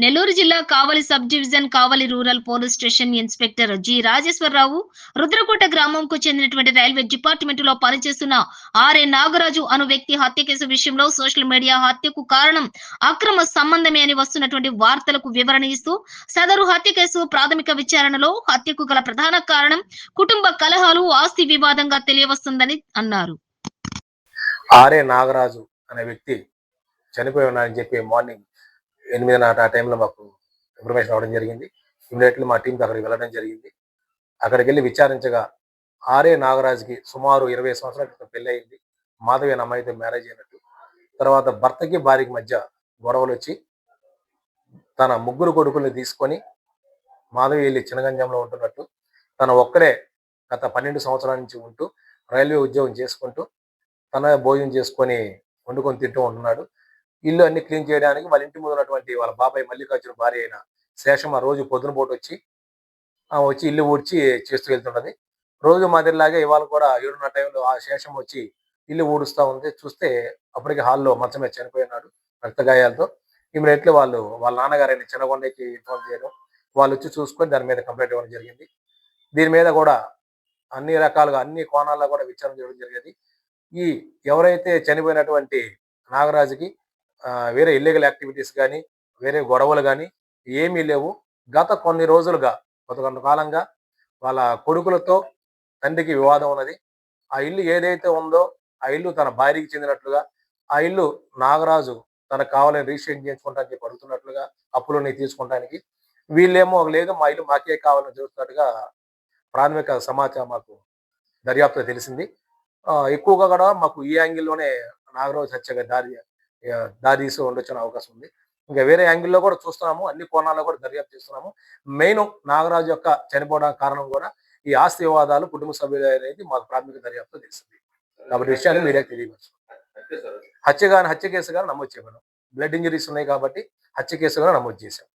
నెల్లూరు జిల్లా Kavali sub division Kavali rural police station inspector G Rajeswararao Rudrakota గ్రామంకు చెందినటువంటి railway డిపార్ట్మెంట్లో పనిచేస్తున్న ఆర్ఏ నాగరాజు అను వ్యక్తి హత్య కేసు విషయంలో సోషల్ మీడియా హత్యకు కారణం అక్రమ సంబంధమే అని వస్తున్నటువంటి వార్తలకు వివరణ ఇస్తూ సదరు హత్య కేసు ప్రాథమిక విచారణలో హత్యకు గల ప్రధాన కారణం కుటుంబ కలహాలు ఆస్తి వివాదంగా తెలియవస్తుందని అన్నారు. ఆర్ఏ నాగరాజు అనే వ్యక్తి చనిపోయి ఉన్నారని చెప్పి మార్నింగ్ ఎనిమిదిన్నర ఆ టైంలో మాకు ఇన్ఫర్మేషన్ అవ్వడం జరిగింది. ఇమీడియట్లీ మా టీంకి అక్కడికి వెళ్ళడం జరిగింది. అక్కడికి వెళ్ళి విచారించగా ఆర్ఏ నాగరాజ్కి సుమారు ఇరవై సంవత్సరాల క్రితం పెళ్ళి అయింది. మాధవి అనే అమ్మాయితో మ్యారేజ్ అయినట్టు. తర్వాత భర్తకి భార్యకి మధ్య గొడవలు వచ్చి తన ముగ్గురు కొడుకుల్ని తీసుకొని మాధవి వెళ్ళి చినగంజంలో ఉంటున్నట్టు తన ఒక్కడే గత పన్నెండు సంవత్సరాల నుంచి ఉంటూ రైల్వే ఉద్యోగం చేసుకుంటూ తన భోజనం చేసుకొని వండుకొని తింటూ ఉంటున్నాడు. ఇల్లు అన్ని క్లీన్ చేయడానికి వాళ్ళ ఇంటి ముందు ఉన్నటువంటి వాళ్ళ బాబాయ్ మల్లికార్జున భార్య అయిన శేషం ఆ రోజు పొద్దున పూట వచ్చి వచ్చి ఇల్లు ఊడ్చి చేస్తూ వెళ్తుంటది. రోజు మాదిరిలాగే ఇవాళ కూడా ఏడున్న టైంలో ఆ శేషం వచ్చి ఇల్లు ఊడుస్తూ ఉంది. చూస్తే అప్పటికి హాల్లో మంచం మీద చనిపోయినాడు రక్తగాయాలతో ఇమీడియట్లీ వాళ్ళు వాళ్ళ నాన్నగారైన చిన్నగొండకి ఇన్ఫార్మ్ చేయడం వాళ్ళు వచ్చి చూసుకొని దాని మీద కంప్లైంట్ ఇవ్వడం జరిగింది. దీని మీద కూడా అన్ని రకాలుగా అన్ని కోణాల్లో కూడా విచారణ చేయడం జరిగేది. ఈ ఎవరైతే చనిపోయినటువంటి నాగరాజుకి వేరే ఇల్లీగల్ యాక్టివిటీస్ కానీ వేరే గొడవలు కానీ ఏమీ లేవు. గత కొన్ని రోజులుగా కొంత కొంతకాలంగా వాళ్ళ కొడుకులతో తండ్రికి వివాదం ఉన్నది. ఆ ఇల్లు ఏదైతే ఉందో ఆ ఇల్లు తన భార్యకి చెందినట్లుగా ఆ ఇల్లు నాగరాజు తనకు కావాలని రిజిస్ట్రేషన్ చేయించుకుంటా అని చెప్పి అడుగుతున్నట్లుగా అప్పులని తీసుకుంటానికి వీళ్ళేమో లేదు మా ఇల్లు మాకే కావాలని చూస్తున్నట్టుగా ప్రాథమిక సమాచారం మాకు దర్యాప్తు తెలిసింది. ఎక్కువగా కూడా మాకు ఈ యాంగిల్లోనే నాగరాజు హత్యగా దారి తీసి ఉండొచ్చిన అవకాశం ఉంది. ఇంకా వేరే యాంగిల్లో కూడా చూస్తున్నాము. అన్ని కోణాల్లో కూడా దర్యాప్తు చేస్తున్నాము. మెయిన్ నాగరాజు యొక్క చనిపోవడానికి కారణం కూడా ఈ ఆస్తి వివాదాలు కుటుంబ సభ్యులు అనేది మాకు ప్రాథమిక దర్యాప్తు తెలిసింది కాబట్టి విషయాన్ని మీడియాకి తెలియవచ్చు. హత్య కానీ హత్య కేసు కానీ నమోదు చేయమను బ్లడ్ ఇంజరీస్ ఉన్నాయి కాబట్టి హత్య కేసు కూడా నమోదు చేశాం